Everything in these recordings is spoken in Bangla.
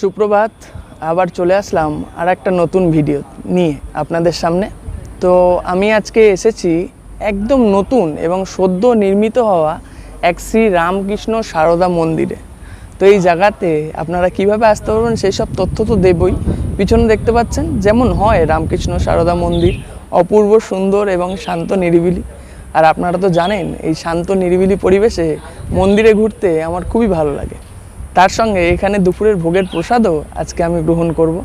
সুপ্রভাত, আবার চলে আসলাম আর একটা নতুন ভিডিও নিয়ে আপনাদের সামনে। তো আমি আজকে এসেছি একদম নতুন এবং সদ্য নির্মিত হওয়া এক শ্রী রামকৃষ্ণ সারদা মন্দিরে। তো এই জায়গাতে আপনারা কীভাবে আসতে পারবেন সেই সব তথ্য তো দেবই। পিছনে দেখতে পাচ্ছেন যেমন হয় রামকৃষ্ণ সারদা মন্দির, অপূর্ব সুন্দর এবং শান্ত নিরিবিলি। আর আপনারা তো জানেন, এই শান্ত নিরিবিলি পরিবেশে মন্দিরে ঘুরতে আমার খুবই ভালো লাগে। তার সঙ্গে এখানে দুপুরের ভোগের প্রসাদও আজকে আমি গ্রহণ করব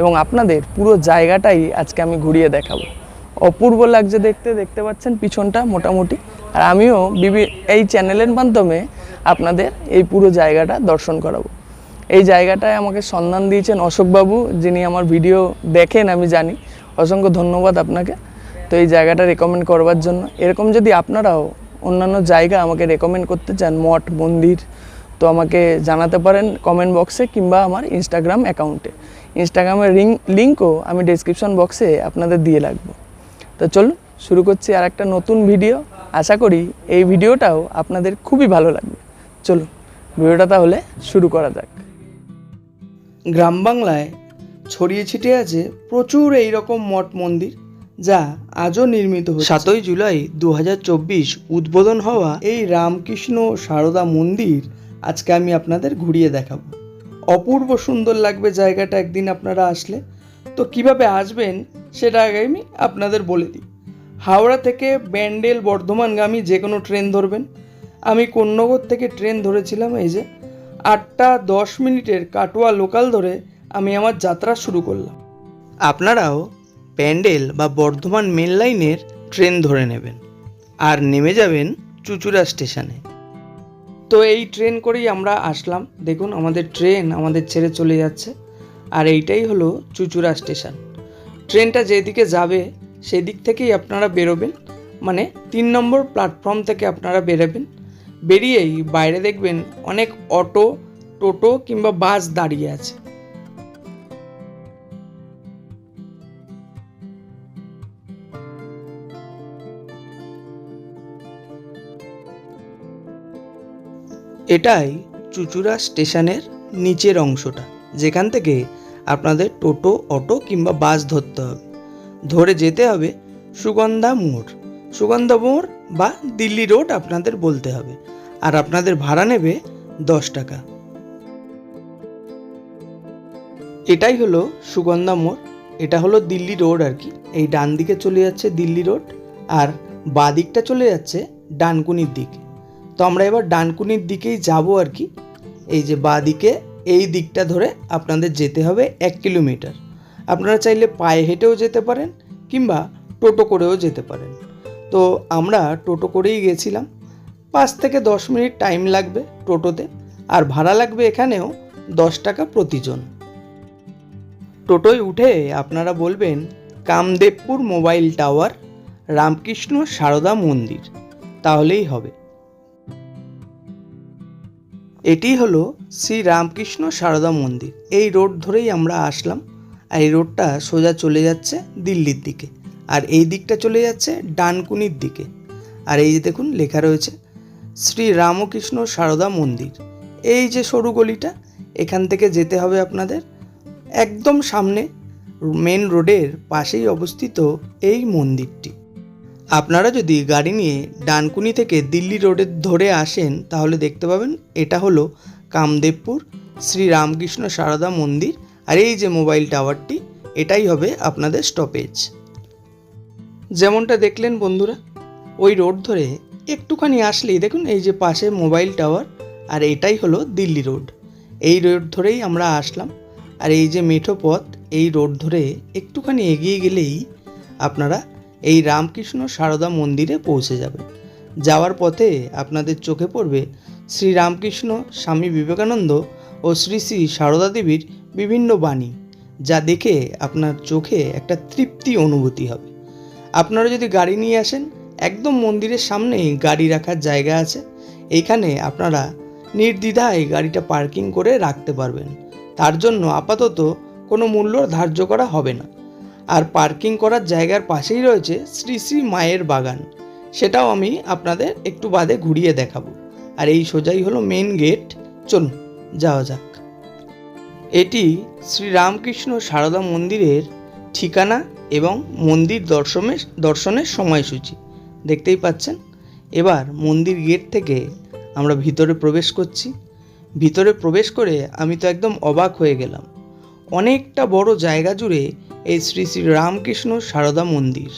এবং আপনাদের পুরো জায়গাটাই আজকে আমি ঘুরিয়ে দেখাবো। অপূর্ব লাগছে দেখতে দেখতে পাচ্ছেন পিছনটা মোটামুটি। আর আমিও বিভি এই চ্যানেলের মাধ্যমে আপনাদের এই পুরো জায়গাটা দর্শন করাবো। এই জায়গাটায় আমাকে সন্ধান দিয়েছেন অশোকবাবু, যিনি আমার ভিডিও দেখেন, আমি জানি। অসংখ্য ধন্যবাদ আপনাকে। তো এই জায়গাটা রেকমেন্ড করবার জন্য। এরকম যদি আপনারাও অন্যান্য জায়গা আমাকে রেকমেন্ড করতে চান, মঠ, মন্দির তো আমাকে জানাতে পারেন কমেন্ট বক্সে কিংবা আমার ইনস্টাগ্রাম অ্যাকাউন্টে ইনস্টাগ্রামের রিং লিঙ্কও আমি ডেসক্রিপশন বক্সে আপনাদের দিয়ে রাখব। তো চলুন শুরু করছি আর একটা নতুন ভিডিও আশা করি এই ভিডিওটাও আপনাদের খুবই ভালো লাগবে। চলুন ভিডিওটা তাহলে শুরু করা যাক। গ্রাম বাংলায় ছড়িয়ে ছিটিয়ে আছে প্রচুর এই রকম মঠ মন্দির যা আজও নির্মিত হচ্ছে। সাতই জুলাই দু হাজার চব্বিশ উদ্বোধন হওয়া এই রামকৃষ্ণ সারদা মন্দির আজকে আমি আপনাদের ঘুরিয়ে দেখাবো। অপূর্ব সুন্দর লাগবে জায়গাটা একদিন আপনারা আসলে। তো কীভাবে আসবেন সেটা আগে আমি আপনাদের বলে দিই। হাওড়া থেকে ব্যান্ডেল বর্ধমানগামী যে কোনো ট্রেন ধরবেন। আমি কোন্নগর থেকে ট্রেন ধরেছিলাম এই যে আটটা দশ মিনিটের কাটোয়া লোকাল ধরে আমি আমার যাত্রা শুরু করলাম। আপনারাও প্যান্ডেল বা বর্ধমান মেন লাইনের ট্রেন ধরে নেবেন। আর নেমে যাবেন চুচুড়া স্টেশনে। তো এই ট্রেন করেই আমরা আসলাম। দেখুন, আমাদের ট্রেন আমাদের ছেড়ে চলে যাচ্ছে। আর এইটাই হলো চুচুড়া স্টেশন ট্রেনটা যেদিকে যাবে, সেদিক থেকেই আপনারা বেরোবেন। মানে তিন নম্বর প্ল্যাটফর্ম থেকে আপনারা বেরোবেন। বেরিয়েই বাইরে দেখবেন অনেক অটো, টোটো কিংবা বাস দাঁড়িয়ে আছে। এটাই চুচুড়া স্টেশনের নিচের অংশটা, যেখান থেকে আপনাদের টোটো, অটো কিংবা বাস ধরতে হবে। ধরে যেতে হবে সুগন্ধা মোড়। সুগন্ধা মোড় বা দিল্লি রোড আপনাদের বলতে হবে। আর আপনাদের ভাড়া নেবে দশ টাকা। এটাই হলো সুগন্ধা মোড়। এটা হলো দিল্লি রোড আর কি। এই ডান দিকে চলে যাচ্ছে দিল্লি রোড আর বাঁ দিকটা চলে যাচ্ছে ডানকুনির দিকে। তো আমরা এবার ডানকুনির দিকেই যাব আর কি। এই যে বাঁ দিকে এই দিকটা ধরে আপনাদের যেতে হবে এক কিলোমিটার। আপনারা চাইলে পায়ে হেঁটেও যেতে পারেন কিংবা টোটো করেও যেতে পারেন। তো আমরা টোটো করেই গেছিলাম। পাঁচ থেকে দশ মিনিট টাইম লাগবে টোটোতে, আর ভাড়া লাগবে এখানেও দশ টাকা প্রতিজন। টোটোয় উঠে আপনারা বলবেন, কামদেবপুর মোবাইল টাওয়ার, রামকৃষ্ণ সারদা মন্দির। তাহলেই হবে। এটি হলো শ্রী রামকৃষ্ণ সারদা মন্দির। এই রোড ধরেই আমরা আসলাম। আর এই রোডটা সোজা চলে যাচ্ছে দিল্লির দিকে। আর এই দিকটা চলে যাচ্ছে ডানকুনির দিকে। আর এই যে দেখুন, লেখা রয়েছে শ্রী রামকৃষ্ণ সারদা মন্দির। এই যে সরু গলিটা, এখান থেকে যেতে হবে আপনাদের। একদম সামনে, মেন রোডের পাশেই অবস্থিত এই মন্দিরটি। আপনারা যদি গাড়ি নিয়ে ডানকুনি থেকে দিল্লি রোডে ধরে আসেন, তাহলে দেখতে পাবেন এটা হলো কামদেবপুর শ্রী রামকৃষ্ণ সারদা মন্দির, আর এই যে মোবাইল টাওয়ারটি, এটাই হবে আপনাদের স্টপেজ। যেমনটা দেখলেন বন্ধুরা, ওই রোড ধরে একটুখানি আসলেই দেখুন এই যে পাশে মোবাইল টাওয়ার, আর এটাই হলো দিল্লি রোড। এই রোড ধরেই আমরা আসলাম, আর এই যে মেঠো পথ, এই রোড ধরে একটুখানি এগিয়ে গেলেই আপনারা এই রামকৃষ্ণ সারদা মন্দিরে পৌঁছে যাবে। যাওয়ার পথে আপনাদের চোখে পড়বে শ্রী রামকৃষ্ণ, স্বামী বিবেকানন্দ ও শ্রী শ্রী সারদা দেবীর বিভিন্ন বাণী, যা দেখে আপনার চোখে একটা তৃপ্তি অনুভূতি হবে। আপনারা যদি গাড়ি নিয়ে আসেন, একদম মন্দিরের সামনেই গাড়ি রাখার জায়গা আছে। এইখানে আপনারা নির্দ্বিধায় গাড়িটা পার্কিং করে রাখতে পারবেন। তার জন্য আপাতত কোনো মূল্য ধার্য করা হবে না। আর পার্কিং করার জায়গার পাশেই রয়েছে শ্রী শ্রী মায়ের বাগান। সেটাও আমি আপনাদের একটু বাদে ঘুরিয়ে দেখাবো। আর এই সোজাই হলো মেন গেট চলুন, যাওয়া যাক। এটি শ্রী রামকৃষ্ণ সারদা মন্দিরের ঠিকানা এবং মন্দির দর্শনের দর্শনের সময়সূচি। দেখতেই পাচ্ছেন? এবার মন্দির গেট থেকে আমরা ভিতরে প্রবেশ করছি। ভিতরে প্রবেশ করে আমি তো একদম অবাক হয়ে গেলাম। অনেকটা বড় জায়গা জুড়ে এই শ্রী শ্রী রামকৃষ্ণ সারদা মন্দির।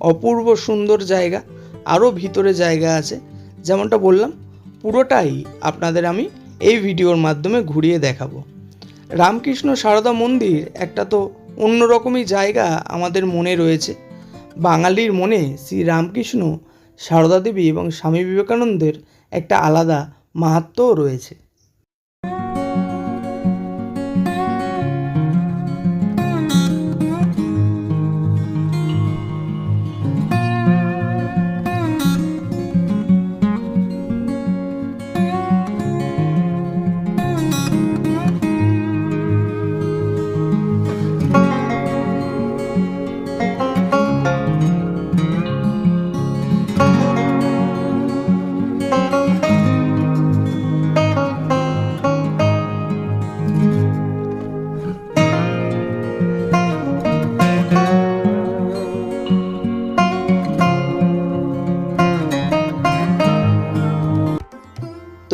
অপূর্ব সুন্দর জায়গা, আরও ভিতরে জায়গা আছে। যেমনটা বললাম, পুরোটাই আপনাদের আমি এই ভিডিওর মাধ্যমে ঘুরিয়ে দেখাবো। রামকৃষ্ণ সারদা মন্দির একটা তো অন্যরকমই জায়গা আমাদের মনে রয়েছে। বাঙালির মনে শ্রী রামকৃষ্ণ, সারদা দেবী এবং স্বামী বিবেকানন্দের একটা আলাদা মাহাত্ম্যও রয়েছে।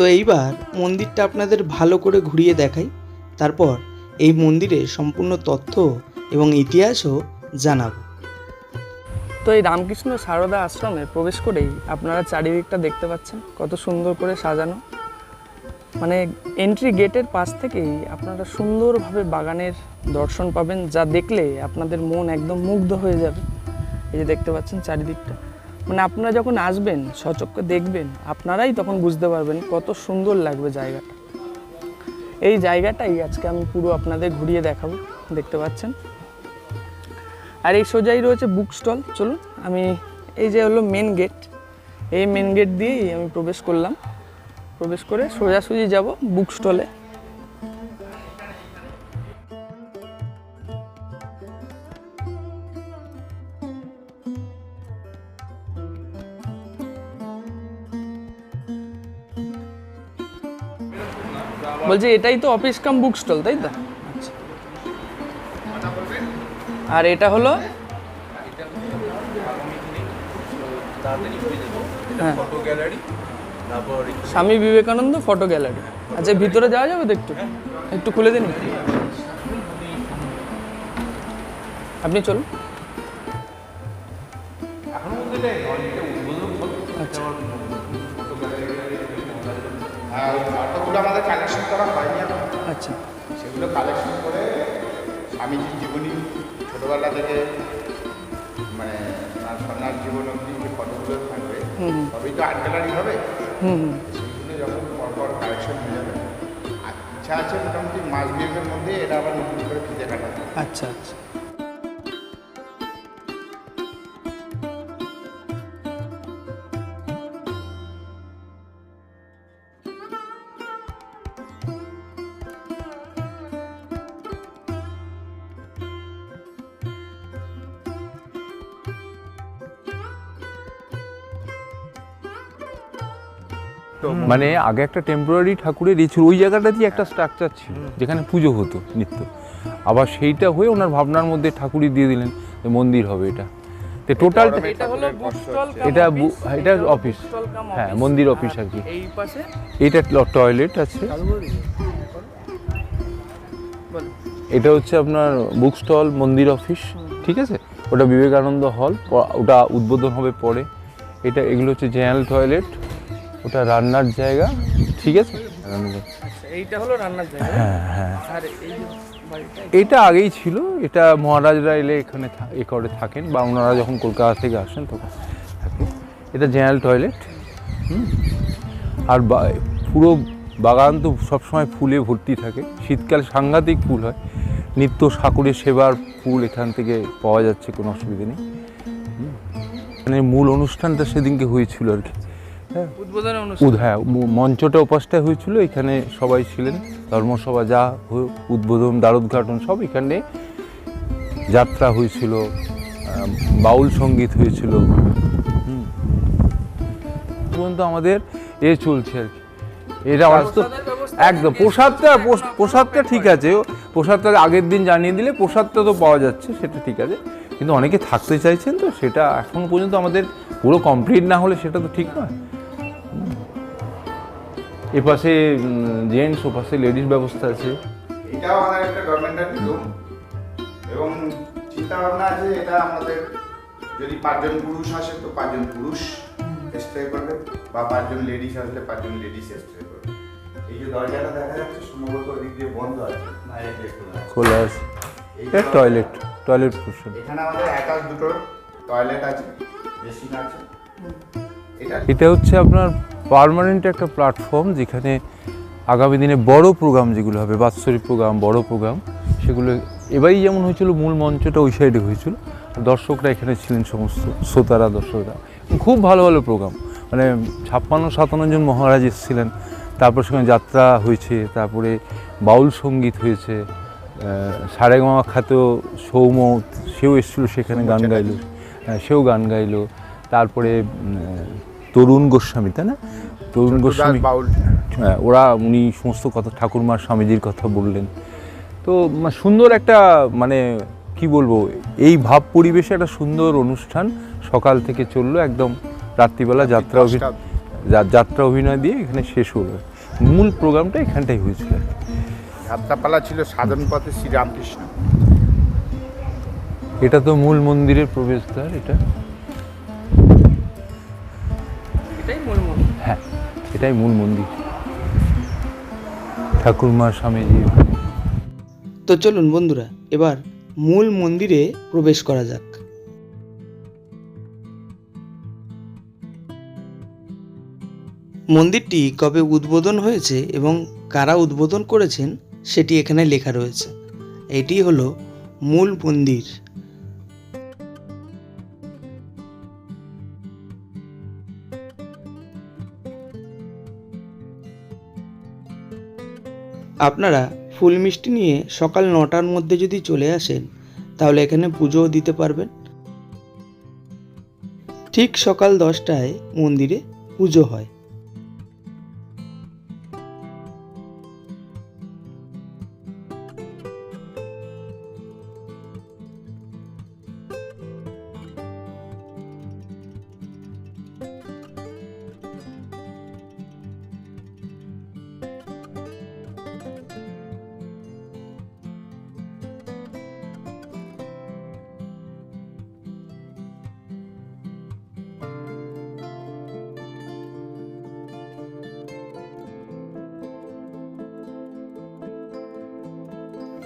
তো এইবার মন্দিরটা আপনাদের ভালো করে ঘুরিয়ে দেখাই। তারপর এই মন্দিরের সম্পূর্ণ তথ্য এবং ইতিহাসও জানাব। তো এই রামকৃষ্ণ সারদা আশ্রমে প্রবেশ করেই আপনারা চারিদিকটা দেখতে পাচ্ছেন, কত সুন্দর করে সাজানো। মানে এন্ট্রি গেটের পাশ থেকেই আপনারা সুন্দরভাবে বাগানের দর্শন পাবেন, যা দেখলে আপনাদের মন একদম মুগ্ধ হয়ে যাবে। এই যে দেখতে পাচ্ছেন চারিদিকটা। মানে আপনারা যখন আসবেন সচক্ষে দেখবেন, আপনারাই তখন বুঝতে পারবেন কত সুন্দর লাগবে জায়গাটা। এই জায়গাটাই আজকে আমি পুরো আপনাদের ঘুরিয়ে দেখাবো, দেখতে পাচ্ছেন? আর এই সোজাই রয়েছে বুক স্টল চলুন, আমি এই যে হলো মেন গেট এই মেন গেট দিয়েই আমি প্রবেশ করলাম। প্রবেশ করে সোজাসুজি যাব বুক স্টলে বলছি, এটাই তো অফিস কাম বুক স্টল তাই তো? আর এটা হলো? হ্যাঁ। স্বামী বিবেকানন্দ ফটো গ্যালারি আচ্ছা ভিতরে যাওয়া যাবে তো একটু? একটু খুলে দিন। আপনি চলুন। ফটোগুলো আমাদের কালেকশন করা হয়নি আচ্ছা। সেগুলো কালেকশন করে স্বামীজির জীবনী ছোটোবেলা থেকে মানে তার সন্ন্যাস জীবন অবধি যে ফটোগুলো থাকবে তবেই তো আর্ট গ্যালারি হবে সেগুলো যখন পরপর কালেকশন হয়ে যাবে ইচ্ছা আছে মোটামুটি মাস দুয়েকের মধ্যে এটা আবার নতুন করে ফিতে কাটাতে আচ্ছা আচ্ছা। মানে আগে একটা টেম্পোরারি ঠাকুরের এই ছিল ওই জায়গাটাতেই একটা স্ট্রাকচার ছিল যেখানে পুজো হতো নিত্য। আবার সেইটা হয়ে ওনার ভাবনার মধ্যে ঠাকুরই দিয়ে দিলেন যে মন্দির হবে এটা। তো টোটালটা এটা এটা বু- এটা অফিস হ্যাঁ মন্দির অফিস আর কি। এই পাশে? এটা টয়লেট আছে। এটা হচ্ছে আপনার বুক স্টল মন্দির অফিস ঠিক আছে? ওটা বিবেকানন্দ হল ওটা উদ্বোধন হবে পরে। এটা এগুলো হচ্ছে জেনারেল টয়লেট ওটা রান্নার জায়গা ঠিক আছে? এইটা হলো রান্নার জায়গা? হ্যাঁ হ্যাঁ। আর এই এটা আগেই ছিল এটা মহারাজরা এলে এখানে এ করে থাকেন বা ওনারা যখন কলকাতা থেকে আসেন তখন এটা জেনারেল টয়লেট আর পুরো বাগান তো সবসময় ফুলে ভর্তি থাকে। শীতকালে সাংঘাতিক ফুল হয়। নিত্য ঠাকুরের সেবার ফুল এখান থেকে পাওয়া যাচ্ছে কোনো অসুবিধা নেই। মানে মূল অনুষ্ঠানটা সেদিনকে হয়েছিল আর কি। হ্যাঁ। হ্যাঁ মঞ্চটা উপাসটায় হয়েছিল এখানে সবাই ছিলেন। ধর্মসভা যা উদ্বোধন দ্বারোদ্ঘাটন সব এখানে যাত্রা হয়েছিল বাউল সংগীত হয়েছিল। পর্যন্ত আমাদের এ চলছে আর কি। এটা একদম প্রসাদটা প্রসাদটা ঠিক আছে। প্রসাদটা আগের দিন জানিয়ে দিলে প্রসাদটা তো পাওয়া যাচ্ছে সেটা ঠিক আছে। কিন্তু অনেকে থাকতে চাইছেন তো সেটা এখন পর্যন্ত আমাদের পুরো কমপ্লিট না হলে সেটা তো ঠিক নয়। এপাশে জেন্টস ওপাশে লেডিস ব্যবস্থা আছে। এটাও আমাদের একটা গভর্নমেন্টের নিয়ম এবং চিন্তা ভাবনা আছে এটা আমাদের যদি পাঁচজন পুরুষ আসে তো পাঁচজন পুরুষ স্টে করবে বা পাঁচজন লেডিস আসলে পাঁচজন লেডিস স্টে করবে। এই যে দরজাটা দেখা যাচ্ছে সম্ভবত ওদিক দিয়ে বন্ধ আছে। বাইরে দিয়ে খোলা আছে। এটা টয়লেট টয়লেট পোর্শন এখানে আমাদের একাশ দুটো টয়লেট আছে বেসিন আছে। এটা এটা হচ্ছে আপনার পার্মানেন্ট একটা প্ল্যাটফর্ম যেখানে আগামী দিনে বড় প্রোগ্রাম যেগুলো হবে বাৎসরিক প্রোগ্রাম বড় প্রোগ্রাম সেগুলো এবারই যেমন হয়েছিল মূল মঞ্চটা ওই সাইডে হয়েছিল। দর্শকরা এখানে ছিলেন সমস্ত শ্রোতারা দর্শকরা। খুব ভালো ভালো প্রোগ্রাম। মানে ছাপ্পান্ন সাতান্ন জন মহারাজ এসেছিলেন। তারপর সেখানে যাত্রা হয়েছে তারপরে বাউল সংগীত হয়েছে সারেগামা খ্যাত সৌম সেও এসেছিল সেখানে গান গাইলো সেও গান গাইলো। তারপরে তরুণ গোস্বামী তাই না? তরুণ গোস্বামী হ্যাঁ, ওরা উনি সমস্ত কথা ঠাকুরমার স্বামীজির কথা বললেন। তো সুন্দর একটা মানে কি বলব এই ভাব পরিবেশে একটা সুন্দর অনুষ্ঠান সকাল থেকে চলল একদম রাত্রিবেলা যাত্রা অভিনয় যাত্রা অভিনয় দিয়ে এখানে শেষ হলো। মূল প্রোগ্রামটা এখানটাই হয়েছিল। যাত্রাপালা ছিল সাধন পথে শ্রীরামকৃষ্ণ। এটা তো মূল মন্দিরের প্রবেশদ্বার এটা। এটাই মূল মন্দির। ঠাকুরমা স্বামীজি তো চলুন বন্ধুরা, এবার মূল মন্দিরে প্রবেশ করা যাক। মন্দিরটি কবে উদ্বোধন হয়েছে এবং কারা উদ্বোধন করেছেন, সেটি এখানে লেখা রয়েছে। এটি হলো মূল মন্দির। আপনারা ফুল মিষ্টি নিয়ে সকাল নটার মধ্যে যদি চলে আসেন, তাহলে এখানে পুজোও দিতে পারবেন। ঠিক সকাল দশটায় মন্দিরে পুজো হয়।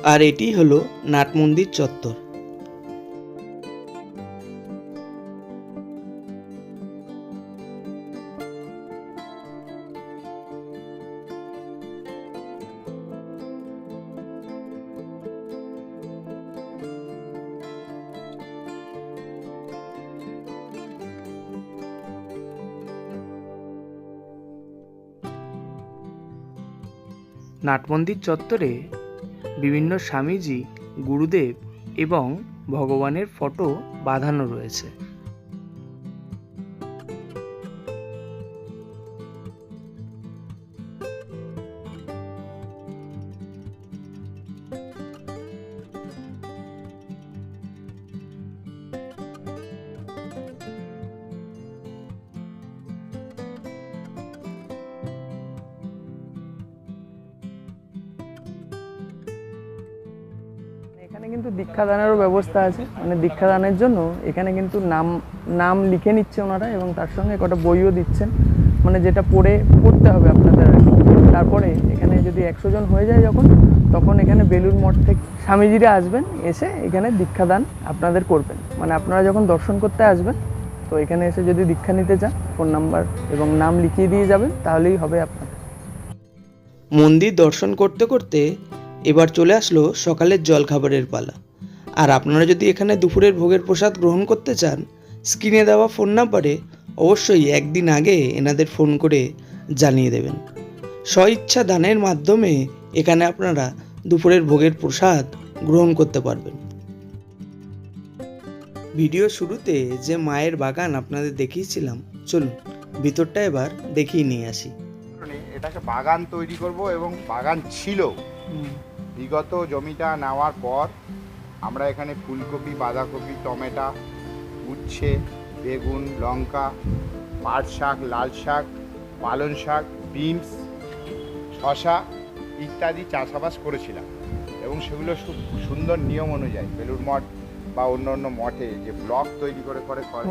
আর এটি হলো নাট মন্দির চত্বর। নাটমন্দির চত্বরে বিভিন্ন স্বামীজি গুরুদেব এবং ভগবানের ফটো বাঁধানো রয়েছে। দীক্ষাদানেরও ব্যবস্থা আছে। মানে দীক্ষাদানের জন্য এখানে কিন্তু নাম নাম লিখে নিচ্ছে ওনারা এবং তার সঙ্গে কটা বইও দিচ্ছেন। মানে যেটা পড়ে, পড়তে হবে আপনাদের তারপরে এখানে যদি একশো জন হয়ে যায় যখন, তখন এখানে বেলুর মঠ থেকে স্বামীজিরা আসবেন, এসে এখানে দীক্ষাদান আপনাদের করবেন। মানে আপনারা যখন দর্শন করতে আসবেন, তো এখানে এসে যদি দীক্ষা নিতে চান, ফোন নাম্বার এবং নাম লিখিয়ে দিয়ে যাবেন, তাহলেই হবে আপনার। মন্দির দর্শন করতে করতে এবার চলে আসলো সকালের জলখাবারের পালা। আর আপনারা যদি এখানে দুপুরের ভোগের প্রসাদ গ্রহণ করতে চান স্ক্রিনে দেওয়া ফোন নাম্বারে অবশ্যই একদিন আগে এনাদের ফোন করে জানিয়ে দেবেন। স্বইচ্ছা দানের মাধ্যমে এখানে আপনারা দুপুরের ভোগের প্রসাদ গ্রহণ করতে পারবেন। ভিডিও শুরুতে যে মায়ের বাগান আপনাদের দেখিয়েছিলাম চলুন ভিতরটা এবার দেখিয়ে নিয়ে আসি। এটাকে বাগান তৈরি করব এবং বাগান ছিল। বিগত জমিটা নেওয়ার পর আমরা এখানে ফুলকপি বাঁধাকপি টমেটো উচ্ছে বেগুন লঙ্কা পাট শাক লাল শাক পালং শাক বিনস শশা ইত্যাদি চাষাবাস করেছিলাম এবং সেগুলো খুব সুন্দর নিয়ম অনুযায়ী বেলুর মঠ বা অন্য অন্য মঠে যে ব্লক তৈরি করে করে করে।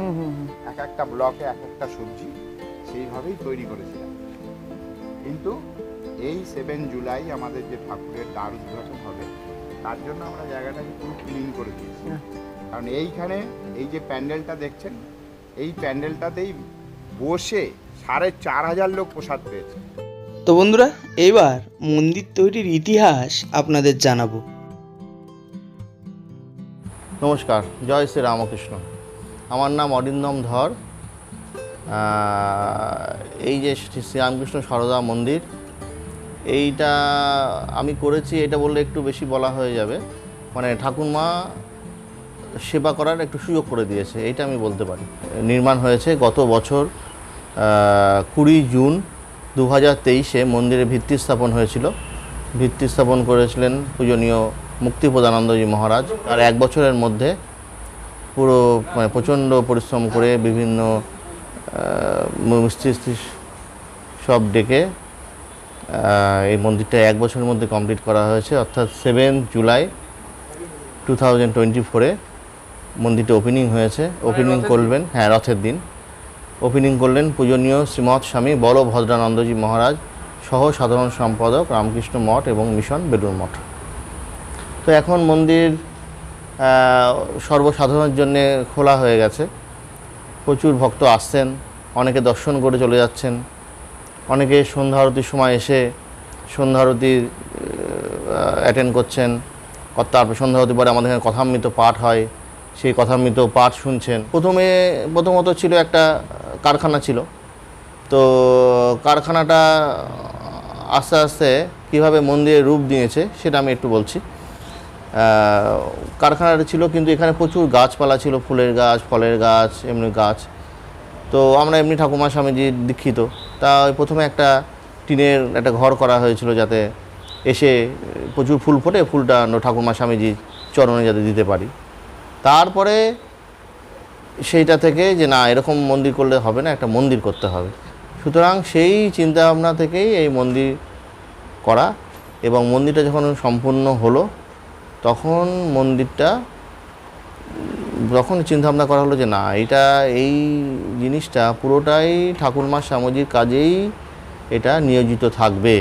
এক একটা ব্লকে এক একটা সবজি সেইভাবেই তৈরি করেছিলাম কিন্তু এই সেভেন জুলাই আমাদের যে ঠাকুরের দ্বার উদ্ঘাটন হবে তার জন্য আমরা জায়গাটাকে পুরো ক্লিন করে দিয়েছি। হ্যাঁ। কারণ এইখানে এই যে প্যান্ডেলটা দেখছেন এই প্যান্ডেলটাতেই বসে সাড়ে চার হাজার লোক প্রসাদ পেয়েছে। তো বন্ধুরা এবার মন্দির তৈরির ইতিহাস আপনাদের জানাব। নমস্কার জয় শ্রী রামকৃষ্ণ। আমার নাম অরিন্দম ধর। এই যে শ্রী শ্রীরামকৃষ্ণ সারদা মন্দির এইটা আমি করেছি, এটা বললে একটু বেশি বলা হয়ে যাবে। মানে ঠাকুরমা সেবা করার একটু সুযোগ করে দিয়েছে, এইটা আমি বলতে পারি। নির্মাণ হয়েছে গত বছর কুড়ি জুন দু হাজার তেইশে মন্দিরে ভিত্তি স্থাপন হয়েছিল। ভিত্তি স্থাপন করেছিলেন পূজনীয় মুক্তিপ্রদানন্দজি মহারাজ। আর এক বছরের মধ্যে পুরো মানে প্রচণ্ড পরিশ্রম করে বিভিন্ন মিস্ত্রি সব ডেকে এই মন্দিরটা এক বছরের মধ্যে কমপ্লিট করা হয়েছে। অর্থাৎ seven July two thousand twenty ফোরে মন্দিরটা ওপেনিং হয়েছে। ওপেনিং করবেন হ্যাঁ রথের দিন। ওপেনিং করলেন পূজনীয় শ্রীমৎ স্বামী বলভদ্রানন্দজি মহারাজ সহ সাধারণ সম্পাদক রামকৃষ্ণ মঠ এবং মিশন বেলুর মঠ। তো এখন মন্দির সর্বসাধারণের জন্য খোলা হয়ে গেছে। প্রচুর ভক্ত আসছেন অনেকে দর্শন করে চলে যাচ্ছেন। অনেকে সন্ধ্যা আরতির সময় এসে সন্ধ্যা আরতি অ্যাটেন্ড করছেন। তারপর সন্ধ্যা আরতি পরে আমাদের এখানে কথামৃত পাঠ হয়। সেই কথামৃত পাঠ শুনছেন। প্রথমে প্রথমত ছিল একটা কারখানা ছিল। তো কারখানাটা আস্তে আস্তে কীভাবে মন্দিরের রূপ দিয়েছে সেটা আমি একটু বলছি। কারখানাটা ছিল কিন্তু এখানে প্রচুর গাছপালা ছিল। ফুলের গাছ, ফলের গাছ, এমনি গাছ। তো আমরা এমনি ঠাকুমা স্বামীজি দীক্ষিত। তা প্রথমে একটা টিনের একটা ঘর করা হয়েছিল যাতে এসে প্রচুর ফুল ফোটে, ফুলটা ঠাকুমা স্বামীজি চরণে যাতে দিতে পারি। তারপরে সেইটা থেকে যে না, এরকম মন্দির করলে হবে না, একটা মন্দির করতে হবে। সুতরাং সেই চিন্তাভাবনা থেকেই এই মন্দির করা এবং মন্দিরটা যখন সম্পূর্ণ হলো, তখন মন্দিরটা তখন চিন্তাভাবনা করা হলো যে না এটা এই জিনিসটা পুরোটাই ঠাকুরমা স্বামীজির কাজেই এটা নিয়োজিত থাকবে।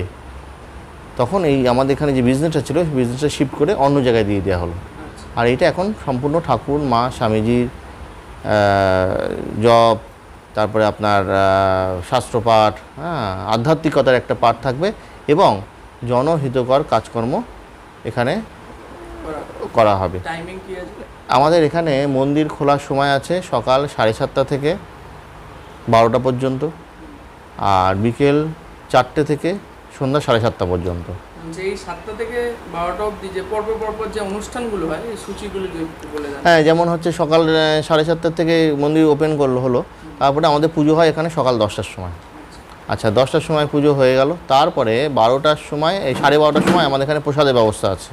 তখন এই আমাদের এখানে যে বিজনেসটা ছিল সেই বিজনেসটা শিফট করে অন্য জায়গায় দিয়ে দেওয়া হলো। আর এটা এখন সম্পূর্ণ ঠাকুর মা স্বামীজির জব তারপরে আপনার শাস্ত্রপাঠ হ্যাঁ আধ্যাত্মিকতার একটা পাঠ থাকবে এবং জনহিতকর কাজকর্ম এখানে করা হবে। টাইমিং কি আছে? আমাদের এখানে মন্দির খোলার সময় আছে সকাল সাড়ে সাতটা থেকে বারোটা পর্যন্ত আর বিকেল চারটে থেকে সন্ধ্যা সাড়ে সাতটা পর্যন্ত। এই সাতটা থেকে বারোটা অবধি যে পর্ব পরপর যে অনুষ্ঠানগুলো হয় এই সূচিগুলো বলে হ্যাঁ যেমন হচ্ছে সকাল সাড়ে সাতটার থেকে মন্দির ওপেন করল হলো। তারপরে আমাদের পুজো হয় এখানে সকাল দশটার সময়। আচ্ছা দশটার সময় পুজো হয়ে গেল। তারপরে বারোটার সময় এই সাড়ে বারোটার সময় আমাদের এখানে প্রসাদের ব্যবস্থা আছে।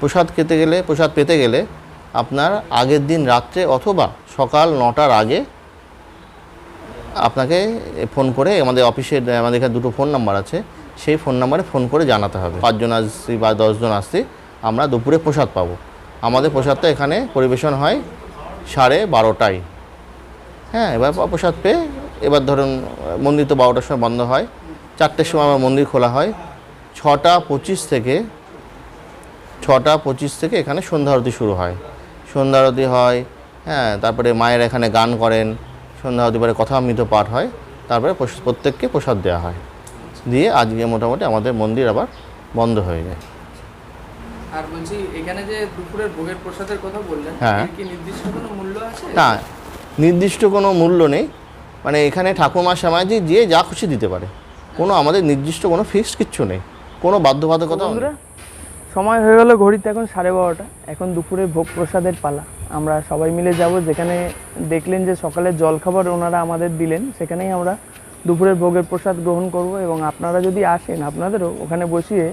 প্রসাদ খেতে গেলে প্রসাদ পেতে গেলে আপনার আগের দিন রাত্রে অথবা সকাল নটার আগে আপনাকে ফোন করে আমাদের অফিসের, আমাদের এখানে দুটো ফোন নাম্বার আছে। সেই ফোন নাম্বারে ফোন করে জানাতে হবে। পাঁচজন আসছি বা দশজন আসছি, আমরা দুপুরে প্রসাদ পাবো। আমাদের প্রসাদটা এখানে পরিবেশন হয় সাড়ে বারোটায়। হ্যাঁ এবার প্রসাদ পেয়ে এবার ধরুন, মন্দির তো বারোটার সময় বন্ধ হয়। চারটের সময় আমার মন্দির খোলা হয়। ছটা পঁচিশ থেকে, ছটা পঁচিশ থেকে এখানে সন্ধ্যা আরতি শুরু হয়। সন্ধ্যা আরতি হয় হ্যাঁ তারপরে মায়ের এখানে গান করেন সন্ধ্যা আরতি পরে কথামৃত পাঠ হয় তারপরে প্রত্যেককে প্রসাদ দেওয়া হয়। দিয়ে আজকে মোটামুটি আমাদের মন্দির আবার বন্ধ হয়ে যায়। আর বলছি এখানে যে দুপুরের ভোগের প্রসাদের কথা বললেন হ্যাঁ। কি নির্দিষ্ট কোনো মূল্য আছে? না নির্দিষ্ট কোনো মূল্য নেই। মানে এখানে ঠাকুমা সমাজে যে যা খুশি দিতে পারে। কোনো আমাদের নির্দিষ্ট কোনো ফিক্সড কিচ্ছু নেই। কোনো বাধ্যবাধকতা সময় হয়ে গেল ঘড়িতে এখন সাড়ে বারোটা। এখন দুপুরে ভোগ প্রসাদের পালা। আমরা সবাই মিলে যাব, যেখানে দেখলেন যে সকালে জলখাবার ওনারা আমাদের দিলেন, সেখানেই আমরা দুপুরের ভোগের প্রসাদ গ্রহণ করব এবং আপনারা যদি আসেন আপনাদেরও ওখানে বসিয়ে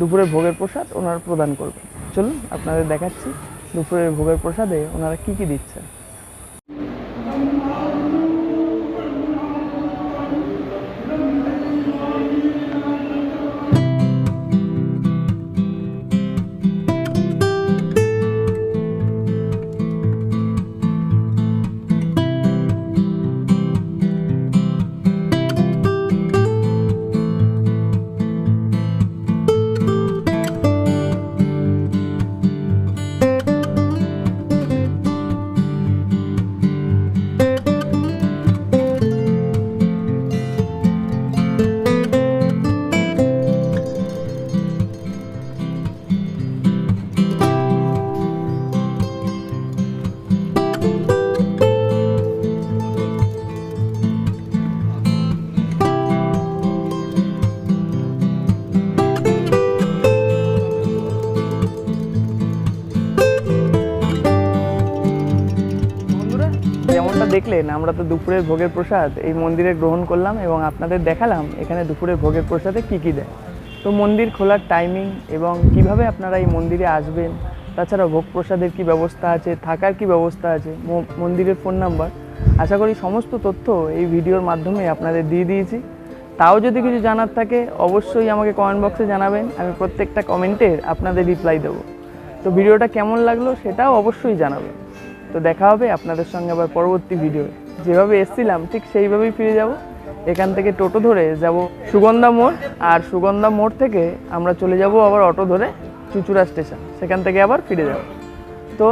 দুপুরের ভোগের প্রসাদ ওনারা প্রদান করবেন। চলুন আপনাদের দেখাচ্ছি দুপুরের ভোগের প্রসাদে ওনারা কি কি দিচ্ছেন। দেখলেন, আমরা তো দুপুরের ভোগের প্রসাদ এই মন্দিরে গ্রহণ করলাম এবং আপনাদের দেখালাম এখানে দুপুরের ভোগের প্রসাদে কী কী দেয়। তো মন্দির খোলার টাইমিং এবং কীভাবে আপনারা এই মন্দিরে আসবেন, তাছাড়া ভোগ প্রসাদের কী ব্যবস্থা আছে, থাকার কী ব্যবস্থা আছে মন্দিরের ফোন নাম্বার আশা করি সমস্ত তথ্য এই ভিডিওর মাধ্যমে আপনাদের দিয়ে দিয়েছি। তাও যদি কিছু জানার থাকে, অবশ্যই আমাকে কমেন্ট বক্সে জানাবেন, আমি প্রত্যেকটা কমেন্টের আপনাদের রিপ্লাই দেবো। তো ভিডিওটা কেমন লাগল সেটাও অবশ্যই জানাবেন। তো দেখা হবে আপনাদের সঙ্গে আবার পরবর্তী ভিডিও যেভাবে এসছিলাম, ঠিক সেইভাবেই ফিরে যাব। এখান থেকে টোটো ধরে যাব সুগন্ধা মোড়, আর সুগন্ধা মোড় থেকে আমরা চলে যাব আবার অটো ধরে চুচুড়া স্টেশন। সেখান থেকে আবার ফিরে যাব। তো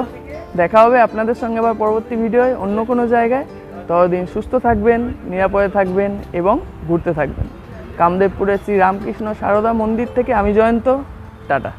দেখা হবে আপনাদের সঙ্গে আবার পরবর্তী ভিডিওয় অন্য কোনো জায়গায়। ততদিন সুস্থ থাকবেন, নিরাপদে থাকবেন এবং ঘুরতে থাকবেন। কামদেবপুরের শ্রী রামকৃষ্ণ সারদা মন্দির থেকে আমি জয়ন্ত। টাটা।